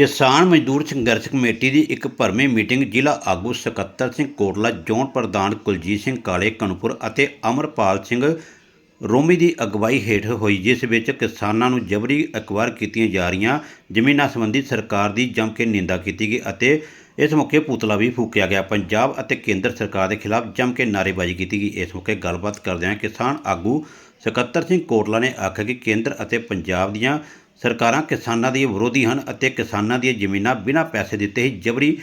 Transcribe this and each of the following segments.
ਕਿਸਾਨ ਮਜ਼ਦੂਰ ਸੰਘਰਸ਼ ਕਮੇਟੀ ਦੀ ਇੱਕ ਭਰਵੀਂ ਮੀਟਿੰਗ ਜ਼ਿਲ੍ਹਾ ਆਗੂ ਸਕੱਤਰ ਸਿੰਘ ਕੋਟਲਾ, ਜ਼ੋਨ ਪ੍ਰਧਾਨ ਕੁਲਜੀਤ ਸਿੰਘ ਕਾਲੇ ਕਨਪੁਰ ਅਤੇ ਅਮਰਪਾਲ ਸਿੰਘ ਰੋਮੀ ਦੀ ਅਗਵਾਈ ਹੇਠ ਹੋਈ, ਜਿਸ ਵਿੱਚ ਕਿਸਾਨਾਂ ਨੂੰ ਜਬਰੀ ਅਕਵਾਰ ਕੀਤੀਆਂ ਜਾ ਰਹੀਆਂ। ਜ਼ਮੀਨਾਂ ਸੰਬੰਧੀ ਸਰਕਾਰ ਦੀ ਜੰਮ ਕੇ ਨਿੰਦਾ ਕੀਤੀ ਗਈ ਅਤੇ ਇਸ ਮੌਕੇ ਪੁਤਲਾ ਵੀ ਫੂਕਿਆ ਗਿਆ। ਪੰਜਾਬ ਅਤੇ ਕੇਂਦਰ ਸਰਕਾਰ ਦੇ ਖਿਲਾਫ ਜੰਮ ਕੇ ਨਾਅਰੇਬਾਜ਼ੀ ਕੀਤੀ ਗਈ। ਇਸ ਮੌਕੇ ਗੱਲਬਾਤ ਕਰਦਿਆਂ ਕਿਸਾਨ ਆਗੂ ਸਕੱਤਰ ਸਿੰਘ ਕੋਟਲਾ ਨੇ ਆਖਿਆ ਕਿ ਕੇਂਦਰ ਅਤੇ ਪੰਜਾਬ ਦੀਆਂ ਸਰਕਾਰਾਂ ਕਿਸਾਨਾਂ ਦੀ ਵਿਰੋਧੀ ਹਨ ਅਤੇ ਕਿਸਾਨਾਂ ਦੀਆਂ ਜ਼ਮੀਨਾਂ ਬਿਨਾਂ ਪੈਸੇ ਦਿੱਤੇ ਹੀ ਜਬਰੀ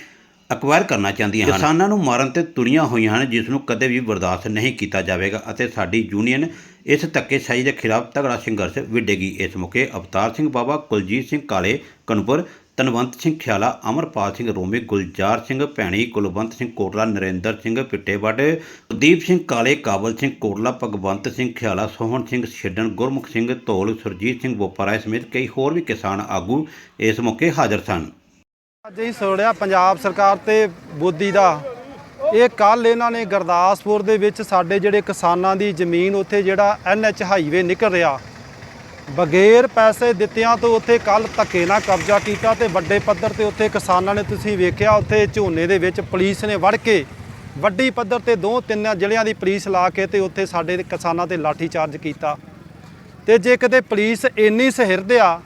ਅਕਵਾਇਰ ਕਰਨਾ ਚਾਹੁੰਦੀਆਂ ਹਨ। ਕਿਸਾਨਾਂ ਨੂੰ ਮਾਰਨ ਤੇ ਤੁਰੀਆਂ ਹੋਈਆਂ ਹਨ, ਜਿਸ ਨੂੰ ਕਦੇ ਵੀ ਬਰਦਾਸ਼ਤ ਨਹੀਂ ਕੀਤਾ ਜਾਵੇਗਾ ਅਤੇ ਸਾਡੀ ਯੂਨੀਅਨ ਇਸ ਧੱਕੇਸ਼ਾਹੀ ਦੇ ਖਿਲਾਫ ਤਗੜਾ ਸੰਘਰਸ਼ ਵਿੱਢੇਗੀ। ਇਸ ਮੌਕੇ ਅਵਤਾਰ ਸਿੰਘ ਬਾਬਾ ਕੁਲਜੀਤ ਸਿੰਘ ਕਾਲੇ, ਕਨਪੁਰ ਤਨਵੰਤ ਸਿੰਘ ਖਿਆਲਾ, ਅਮਰਪਾਲ ਸਿੰਘ ਰੋਮੀ, ਗੁਲਜ਼ਾਰ ਸਿੰਘ ਭੈਣੀ, ਕੁਲਵੰਤ ਸਿੰਘ ਕੋਟਲਾ, ਨਰਿੰਦਰ ਸਿੰਘ ਪਿੱਟੇਵੱਡ ਦੀਪ ਸਿੰਘ ਕਾਲੇ, ਕਾਬਲ ਸਿੰਘ ਕੋਟਲਾ, ਭਗਵੰਤ ਸਿੰਘ ਖਿਆਲਾ, ਸੋਹਣ ਸਿੰਘ ਛਿੱਡਣ, ਗੁਰਮੁਖ ਸਿੰਘ ਧੌਲ, ਸੁਰਜੀਤ ਸਿੰਘ ਬੋਪਾਰਾਏ ਸਮੇਤ ਕਈ ਹੋਰ ਵੀ ਕਿਸਾਨ ਆਗੂ ਇਸ ਮੌਕੇ ਹਾਜ਼ਰ ਸਨ। ਅੱਜ ਹੀ ਸੁਣਿਆ ਪੰਜਾਬ ਸਰਕਾਰ ਤੇ ਬੋਦੀ ਦਾ। ਇਹ ਕੱਲ ਇਹਨਾਂ ਨੇ ਗੁਰਦਾਸਪੁਰ ਦੇ ਵਿੱਚ ਸਾਡੇ ਜਿਹੜੇ ਕਿਸਾਨਾਂ ਦੀ ਜ਼ਮੀਨ ਉੱਥੇ ਜਿਹੜਾ ਐਨਐਚ ਹਾਈਵੇ ਨਿਕਲ ਰਿਹਾ। ਬਗੈਰ ਪੈਸੇ ਦਿੱਤਿਆਂ ਤੋਂ ਉੱਥੇ ਕੱਲ ਧੱਕੇ ਨਾਲ ਕਬਜ਼ਾ ਕੀਤਾ ਤੇ ਵੱਡੇ ਪੱਧਰ ਤੇ ਉੱਥੇ ਕਿਸਾਨਾਂ ਨੇ ਤੁਸੀਂ ਵੇਖਿਆ, ਉੱਥੇ ਝੋਨੇ ਦੇ ਵਿੱਚ ਪੁਲਿਸ ਨੇ ਵੜ ਕੇ ਵੱਡੀ ਪੱਧਰ ਤੇ ਦੋ ਤਿੰਨ ਜ਼ਿਲ੍ਹਿਆਂ ਦੀ ਪੁਲਿਸ ਲਾ ਕੇ ਤੇ ਉੱਥੇ ਸਾਡੇ ਕਿਸਾਨਾਂ ਤੇ ਲਾਠੀ ਚਾਰਜ ਕੀਤਾ। ਤੇ ਜੇ ਕਿਤੇ ਪੁਲਿਸ ਇੰਨੀ ਸਹਿਰਦ ਆ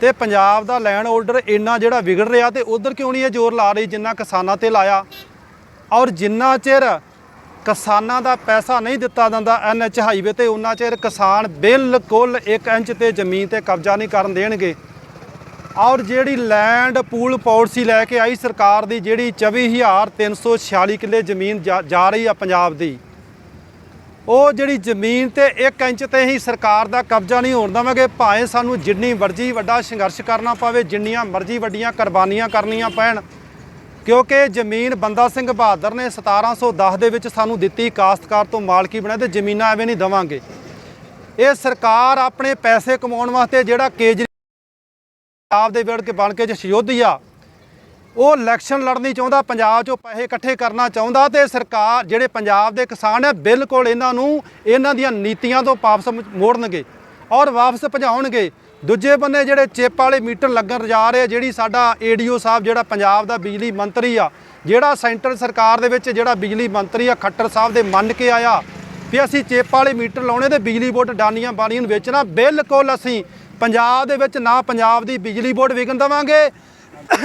ਤੇ ਪੰਜਾਬ ਦਾ ਲੈਂਡ ਆਰਡਰ ਇੰਨਾ ਜਿਹੜਾ ਵਿਗੜ ਰਿਹਾ ਤੇ ਉਧਰ ਕਿਉਂ ਨਹੀਂ ਇਹ ਜ਼ੋਰ ਲਾ ਰਹੀ ਜਿੰਨਾ ਕਿਸਾਨਾਂ ਤੇ ਲਾਇਆ? ਔਰ ਜਿੰਨਾ ਚਿਰ ਕਿਸਾਨਾਂ ਦਾ ਪੈਸਾ ਨਹੀਂ ਦਿੱਤਾ ਜਾਂਦਾ। ਐਨਐਚ ਹਾਈਵੇ ਤੇ ਉਹਨਾਂ ਚਿਰ ਕਿਸਾਨ ਬਿਲਕੁਲ 1 ਇੰਚ ਤੇ ਜ਼ਮੀਨ ਤੇ ਕਬਜ਼ਾ ਨਹੀਂ ਕਰਨ ਦੇਣਗੇ। ਔਰ ਜਿਹੜੀ ਲੈਂਡ ਪੂਲ ਪਾਲਿਸੀ ਲੈ ਕੇ ਆਈ ਸਰਕਾਰ ਦੀ, ਜਿਹੜੀ 24346 ਕਿੱਲੇ ਜ਼ਮੀਨ ਜਾ ਜਾ ਰਹੀ ਆ ਪੰਜਾਬ ਦੀ, ਉਹ ਜਿਹੜੀ ਜ਼ਮੀਨ ਤੇ 1 ਇੰਚ ਤੇ ਹੀ ਸਰਕਾਰ ਦਾ ਕਬਜ਼ਾ ਨਹੀਂ ਹੋਣ ਦੇਵਾਂਗੇ। ਭਾਵੇਂ ਸਾਨੂੰ ਜਿੰਨੀ ਮਰਜ਼ੀ ਵੱਡਾ ਸੰਘਰਸ਼ ਕਰਨਾ ਪਵੇ, ਜਿੰਨੀਆਂ ਮਰਜ਼ੀ ਵੱਡੀਆਂ ਕੁਰਬਾਨੀਆਂ ਕਰਨੀਆਂ ਪੈਣ ਕਿਉਂਕਿ ਜ਼ਮੀਨ ਬੰਦਾ ਸਿੰਘ ਬਹਾਦਰ ਨੇ 1710 ਦੇ ਵਿੱਚ ਸਾਨੂੰ ਦਿੱਤੀ, ਕਾਸ਼ਤਕਾਰ ਤੋਂ ਮਾਲਕੀ ਬਣਾਏ ਤੇ ਜ਼ਮੀਨਾਂ ਐਵੇਂ ਨਹੀਂ ਦਵਾਂਗੇ। ਇਹ ਸਰਕਾਰ ਆਪਣੇ ਪੈਸੇ ਕਮਾਉਣ ਵਾਸਤੇ ਜਿਹੜਾ ਕੇਜਰੀ ਪੰਜਾਬ ਦੇ ਵਿੜ ਕੇ ਬਣ ਕੇ ਜਸ਼ਯੋਧੀ ਉਹ ਇਲੈਕਸ਼ਨ ਲੜਨੀ ਚਾਹੁੰਦਾ, ਪੰਜਾਬ 'ਚੋਂ ਪੈਸੇ ਇਕੱਠੇ ਕਰਨਾ ਚਾਹੁੰਦਾ ਤੇ ਸਰਕਾਰ ਜਿਹੜੇ ਪੰਜਾਬ ਦੇ ਕਿਸਾਨ ਹੈ ਬਿਲਕੁਲ ਇਹਨਾਂ ਨੂੰ ਇਹਨਾਂ ਦੀਆਂ ਨੀਤੀਆਂ ਤੋਂ ਵਾਪਸ ਮੋੜਨਗੇ ਔਰ ਵਾਪਸ ਭਜਾਉਣਗੇ। ਦੂਜੇ ਬੰਨੇ ਜਿਹੜੇ ਚਿੱਪ ਵਾਲੇ ਮੀਟਰ ਲੱਗਣ ਜਾ ਰਹੇ ਆ, ਜਿਹੜੀ ਸਾਡਾ ਏਡੀਓ ਸਾਹਿਬ ਜਿਹੜਾ ਪੰਜਾਬ ਦਾ ਬਿਜਲੀ ਮੰਤਰੀ ਆ ਜਿਹੜਾ ਸੈਂਟਰ ਸਰਕਾਰ ਦੇ ਵਿੱਚ ਜਿਹੜਾ ਬਿਜਲੀ ਮੰਤਰੀ ਆ ਖੱਟਰ ਸਾਹਿਬ ਦੇ ਮੰਨ ਕੇ ਆਇਆ ਵੀ ਅਸੀਂ ਚਿੱਪ ਵਾਲੇ ਮੀਟਰ ਲਾਉਣੇ ਤੇ ਬਿਜਲੀ ਬੋਰਡ ਡਾਨੀਆਂ ਬਾਨੀਆਂ ਨੂੰ ਵੇਚਣਾ ਬਿਲਕੁਲ ਅਸੀਂ ਪੰਜਾਬ ਦੇ ਵਿੱਚ ਨਾ ਪੰਜਾਬ ਦੀ ਬਿਜਲੀ ਬੋਰਡ ਵਿਕਣ ਦੇਵਾਂਗੇ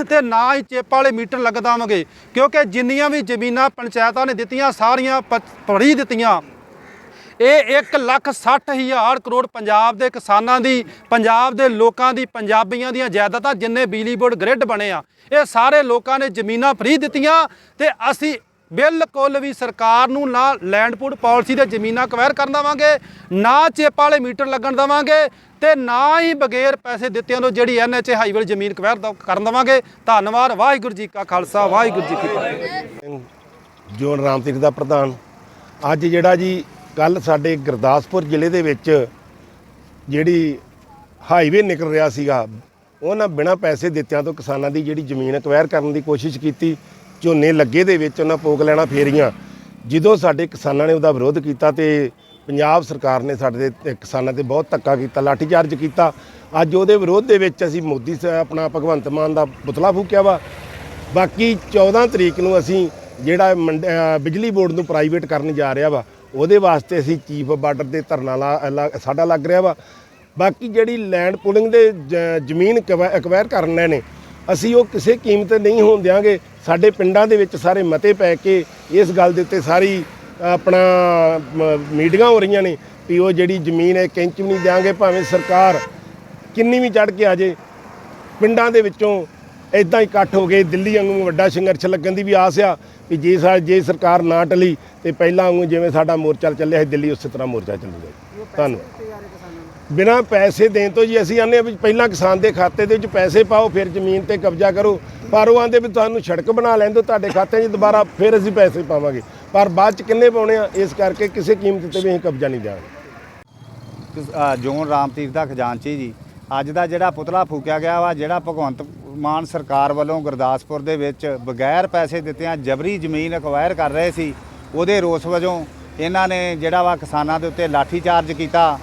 ਤੇ ਨਾ ਹੀ ਚੇਪ ਵਾਲੇ ਮੀਟਰ ਲੱਗ ਦੇਵਾਂਗੇ ਕਿਉਂਕਿ ਜਿੰਨੀਆਂ ਵੀ ਜ਼ਮੀਨਾਂ ਪੰਚਾਇਤਾਂ ਨੇ ਦਿੱਤੀਆਂ ਸਾਰੀਆਂ ਪ- ਪੜੀ ਦਿੱਤੀਆਂ। ਇਹ 1 ਲੱਖ 60 ਹਜ਼ਾਰ ਕਰੋੜ ਪੰਜਾਬ ਦੇ ਕਿਸਾਨਾਂ ਦੀ, ਪੰਜਾਬ ਦੇ ਲੋਕਾਂ ਦੀ, ਪੰਜਾਬੀਆਂ ਦੀਆਂ ਜਾਇਦਾਦਾਂ ਜਿੰਨੇ ਬਿਜਲੀ ਬੋਰਡ ਗ੍ਰਿਡ ਬਣੇ ਆ, ਇਹ ਸਾਰੇ ਲੋਕਾਂ ਨੇ ਜ਼ਮੀਨਾਂ ਫਰੀ ਦਿੱਤੀਆਂ ਤੇ ਅਸੀਂ ਬਿਲਕੁਲ ਵੀ ਸਰਕਾਰ ਨੂੰ ਨਾ ਲੈਂਡਪੂਡ ਪਾਲਿਸੀ ਦੇ ਜ਼ਮੀਨਾਂ ਕਵੈਰ ਕਰਨ ਦੇਵਾਂਗੇ, ਨਾ ਚਿੱਪ ਵਾਲੇ ਮੀਟਰ ਲੱਗਣ ਦੇਵਾਂਗੇ ਤੇ ਨਾ ਹੀ ਬਗੈਰ ਪੈਸੇ ਦਿੱਤਿਆਂ ਤੋਂ ਜਿਹੜੀ ਐਨਐਚ ਹਾਈਵੇ ਜ਼ਮੀਨ ਕਵੈਰ ਦ- ਕਰਨ ਦੇਵਾਂਗੇ। ਧੰਨਵਾਦ, ਵਾਹਿਗੁਰੂ ਜੀ ਕਾ ਖਾਲਸਾ, ਵਾਹਿਗੁਰੂ ਜੀ ਕੀ ਫਤਿਹ। ਜੋਨ ਰਾਮਤੀਰ ਦਾ ਪ੍ਰਧਾਨ, ਅੱਜ ਜਿਹੜਾ ਜੀ ਕੱਲ ਸਾਡੇ ਗੁਰਦਾਸਪੁਰ ਜ਼ਿਲ੍ਹੇ ਦੇ ਵਿੱਚ ਜਿਹੜੀ ਹਾਈਵੇ ਨਿਕਲ ਰਿਹਾ ਸੀਗਾ, ਉਹਨਾਂ ਬਿਨਾਂ ਪੈਸੇ ਦਿੱਤਿਆਂ ਤੋਂ ਕਿਸਾਨਾਂ ਦੀ ਜਿਹੜੀ ਜ਼ਮੀਨ ਅਕਵਾਇਰ ਕਰਨ ਦੀ ਕੋਸ਼ਿਸ਼ ਕੀਤੀ, ਝੋਨੇ ਲੱਗੇ ਦੇ ਵਿੱਚ ਉਹਨਾਂ ਪੋਕ ਲੈਣਾ ਫੇਰੀਆਂ। ਜਦੋਂ ਸਾਡੇ ਕਿਸਾਨਾਂ ਨੇ ਉਹਦਾ ਵਿਰੋਧ ਕੀਤਾ ਤੇ ਪੰਜਾਬ ਸਰਕਾਰ ਨੇ ਸਾਡੇ ਤੇ ਕਿਸਾਨਾਂ ਤੇ ਬਹੁਤ ਧੱਕਾ ਕੀਤਾ ਲਾਠੀਚਾਰਜ ਕੀਤਾ, ਅੱਜ ਉਹਦੇ ਵਿਰੋਧ ਦੇ ਵਿੱਚ ਅਸੀਂ ਮੋਦੀ ਸਾਹਿਬ ਆਪਣਾ ਭਗਵੰਤ ਮਾਨ ਦਾ ਪੁਤਲਾ ਫੂਕਿਆ ਵਾ। ਬਾਕੀ 14 ਤਰੀਕ ਨੂੰ ਅਸੀਂ ਜਿਹੜਾ ਮੰਡ- ਬਿਜਲੀ ਬੋਰਡ ਨੂੰ ਪ੍ਰਾਈਵੇਟ ਕਰਨ ਜਾ ਰਿਹਾ ਵਾ ਉਹਦੇ ਵਾਸਤੇ ਅਸੀਂ ਚੀਫ ਬਾਰਡਰ ਦੇ ਧਰਨਾ ਲਾ ਲਾ- ਸਾਡਾ ਲੱਗ ਰਿਹਾ ਵਾ। ਬਾਕੀ ਜਿਹੜੀ ਲੈਂਡ ਪੁਲਿੰਗ ਦੇ ਜ- ਜ਼ਮੀਨ ਐਕਵਾਇਰ ਕਰਨੇ ਨੇ, ਅਸੀਂ ਉਹ ਕਿਸੇ ਕੀਮਤ ਤੇ ਨਹੀਂ ਹੋਣ ਦਿਆਂਗੇ। ਸਾਡੇ ਪਿੰਡਾਂ ਦੇ ਵਿੱਚ ਸਾਰੇ ਮਤੇ ਪੈ ਕੇ ਇਸ ਗੱਲ ਦੇ ਉੱਤੇ ਸਾਰੀ ਆਪਣਾ, ਮ- ਮੀਟਿੰਗਾਂ ਹੋ ਰਹੀਆਂ ਨੇ ਵੀ ਉਹ ਜਿਹੜੀ ਜ਼ਮੀਨ ਹੈ, ਕਿੰਚ ਵੀ ਨਹੀਂ ਦਿਆਂਗੇ, ਭਾਵੇਂ ਸਰਕਾਰ ਕਿੰਨੀ ਵੀ ਚੜ ਕੇ ਆ ਜੇ ਪਿੰਡਾਂ ਦੇ ਵਿੱਚੋਂ ਇਦਾਂ ਇਕੱਠ ਹੋ ਗਏ ਦਿੱਲੀ ਵਾਂਗੂ ਵੱਡਾ ਸੰਘਰਸ਼ ਲੱਗਣ ਦੀ ਵੀ ਆਸ ਆ ਵੀ ਜੇ ਸਾ ਜੇ ਸਰਕਾਰ ਨਾ ਟਲੀ ਤੇ ਪਹਿਲਾਂ ਵਾਂਗੂ ਜਿਵੇਂ ਸਾਡਾ ਮੋਰਚਾ ਚੱਲਿਆ ਸੀ ਦਿੱਲੀ ਉਸੇ ਤਰ੍ਹਾਂ ਮੋਰਚਾ ਚੱਲੂਗਾ ਜੀ। ਧੰਨਵਾਦ। ਬਿਨਾਂ ਪੈਸੇ ਦੇਣ ਤੋਂ ਜੀ ਅਸੀਂ ਆਨੇ ਆ ਵੀ ਪਹਿਲਾਂ ਕਿਸਾਨ ਦੇ ਖਾਤੇ ਦੇ ਵਿੱਚ ਪੈਸੇ ਪਾਓ ਫਿਰ ਜ਼ਮੀਨ ਤੇ ਕਬਜ਼ਾ ਕਰੋ ਪਰ ਉਹ ਆਂਦੇ ਵੀ ਤੁਹਾਨੂੰ ਸੜਕ ਬਣਾ ਲੈਣ ਦਿਓ ਤੁਹਾਡੇ ਖਾਤੇ 'ਚ ਦੁਬਾਰਾ ਫਿਰ ਅਸੀਂ ਪੈਸੇ ਪਾਵਾਂਗੇ। ਪਰ ਬਾਅਦ 'ਚ ਕਿੰਨੇ ਪਾਉਣੇ ਆ ਇਸ ਕਰਕੇ ਕਿਸੇ ਕੀਮਤ ਤੇ ਵੀ ਅਸੀਂ ਕਬਜ਼ਾ ਨਹੀਂ ਦਿਆਂਗੇ। ਕਿਸ- ਅ, ਜੋਨ ਰਾਮਤੀਰ ਦਾ ਖਜ਼ਾਨਚੀ ਜੀ ਅੱਜ ਦਾ ਜਿਹੜਾ ਪੁਤਲਾ ਫੂਕਿਆ ਗਿਆ ਵਾ ਜਿਹੜਾ ਭਗਵੰਤ ਮਾਨ ਸਰਕਾਰ ਵੱਲੋਂ ਗੁਰਦਾਸਪੁਰ ਦੇ ਵਿੱਚ ਬਗੈਰ ਪੈਸੇ ਦਿੱਤਿਆਂ ਜਬਰੀ ਜ਼ਮੀਨ ਅਕਵਾਇਰ ਕਰ ਰਹੇ ਸੀ, ਉਹਦੇ ਰੋਸ ਵਜੋਂ ਇਹਨਾਂ ਨੇ ਜਿਹੜਾ ਵਾ ਕਿਸਾਨਾਂ ਦੇ ਉੱਤੇ ਲਾਠੀ ਚਾਰਜ ਕੀਤਾ।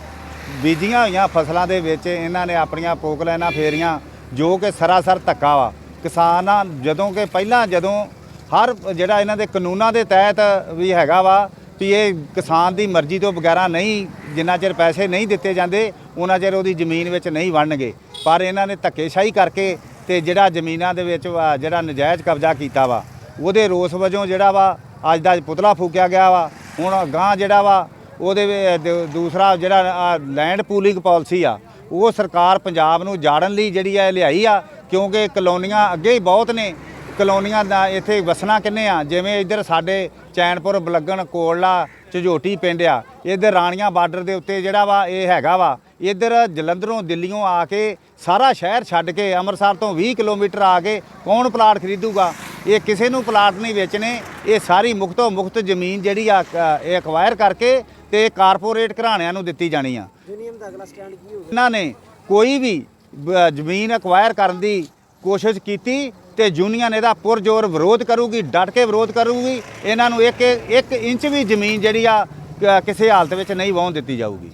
ਬੀਜੀਆਂ ਹੋਈਆਂ ਫਸਲਾਂ ਦੇ ਵਿੱਚ ਇਹਨਾਂ ਨੇ ਆਪਣੀਆਂ ਪੋਕ ਲੈਣਾ ਫੇਰੀਆਂ, ਜੋ ਕਿ ਸਰਾਸਰ ਧੱਕਾ ਵਾ। ਕਿਸਾਨਾਂ ਜਦੋਂ ਕਿ ਪਹਿਲਾਂ ਜਦੋਂ ਹਰ ਜਿਹੜਾ ਇਹਨਾਂ ਦੇ ਕਾਨੂੰਨਾਂ ਦੇ ਤਹਿਤ ਵੀ ਹੈਗਾ ਵਾ ਵੀ ਇਹ ਕਿਸਾਨ ਦੀ ਮਰਜ਼ੀ ਤੋਂ ਬਗੈਰਾ ਨਹੀਂ, ਜਿੰਨਾ ਚਿਰ ਪੈਸੇ ਨਹੀਂ ਦਿੱਤੇ ਜਾਂਦੇ, ਉਹਨਾਂ ਚਿਰ ਉਹਦੀ ਜ਼ਮੀਨ ਵਿੱਚ ਨਹੀਂ ਵੜਨਗੇ। ਪਰ ਇਹਨਾਂ ਨੇ ਧੱਕੇਸ਼ਾਹੀ ਕਰਕੇ ਤੇ ਜਿਹੜਾ ਜ਼ਮੀਨਾਂ ਦੇ ਵਿੱਚ ਵਾ, ਜਿਹੜਾ ਨਜਾਇਜ਼ ਕਬਜ਼ਾ ਕੀਤਾ ਵਾ, ਉਹਦੇ ਰੋਸ ਵਜੋਂ ਜਿਹੜਾ ਵਾ, ਅੱਜ ਦਾ ਪੁਤਲਾ ਫੂਕਿਆ ਗਿਆ ਵਾ। ਹੁਣ ਗਾਂ ਜਿਹੜਾ ਵਾ, ਉਹਦੇ ਦ- ਦੂਸਰਾ ਜਿਹੜਾ ਲੈਂਡ ਪੂਲਿੰਗ ਪਾਲਿਸੀ ਆ, ਉਹ ਸਰਕਾਰ ਪੰਜਾਬ ਨੂੰ ਜਾੜਨ ਲਈ ਜਿਹੜੀ ਆ ਲਿਆਈ ਆ, ਕਿਉਂਕਿ ਕਲੋਨੀਆਂ ਅੱਗੇ ਹੀ ਬਹੁਤ ਨੇ। ਕਲੋਨੀਆਂ ਦਾ ਇੱਥੇ ਵਸਣਾ ਕਿੰਨੇ ਆ? ਜਿਵੇਂ ਇੱਧਰ ਸਾਡੇ ਚੈਨਪੁਰ, ਬਲੱਗਣ ਕੋਟਲਾ ਝਜੋਟੀ ਪਿੰਡ ਆ, ਇੱਧਰ ਰਾਣੀਆਂ ਬਾਰਡਰ ਦੇ ਉੱਤੇ ਜਿਹੜਾ ਵਾ, ਇਹ ਹੈਗਾ ਵਾ ਇੱਧਰ ਜਲੰਧਰੋਂ ਦਿੱਲੀੋਂ ਆ ਕੇ ਸਾਰਾ ਸ਼ਹਿਰ ਛੱਡ ਕੇ ਅੰਮ੍ਰਿਤਸਰ ਤੋਂ 20 ਕਿਲੋਮੀਟਰ ਆ ਕੇ ਕੌਣ ਪਲਾਟ ਖਰੀਦੂਗਾ? ਇਹ ਕਿਸੇ ਨੂੰ ਪਲਾਟ ਨਹੀਂ ਵੇਚਣੇ। ਇਹ ਸਾਰੀ ਮੁਕਤੋਂ ਮੁਕਤ ਜ਼ਮੀਨ ਜਿਹੜੀ ਆ ਕ- ਇਹ ਅਕਵਾਇਰ ਕਰਕੇ ਤੇ ਕਾਰਪੋਰੇਟ ਘਰਾਣਿਆਂ ਨੂੰ ਦਿੱਤੀ ਜਾਣੀ ਆ। ਇਹਨਾਂ ਨੇ ਕੋਈ ਵੀ ਜ਼ਮੀਨ ਅਕਵਾਇਰ ਕਰਨ ਦੀ ਕੋਸ਼ਿਸ਼ ਕੀਤੀ ਤੇ ਯੂਨੀਅਨ ਇਹਦਾ ਪੁਰਜ਼ੋਰ ਵਿਰੋਧ ਕਰੂਗੀ ਡਟ ਕੇ ਵਿਰੋਧ ਕਰੂਗੀ। ਇਹਨਾਂ ਨੂੰ ਇੱਕ ਇੱਕ ਇੰਚ ਵੀ ਜ਼ਮੀਨ ਜਿਹੜੀ ਆ ਕ- ਕਿਸੇ ਹਾਲਤ ਵਿੱਚ ਨਹੀਂ ਵਾਹੁਣ ਦਿੱਤੀ ਜਾਊਗੀ।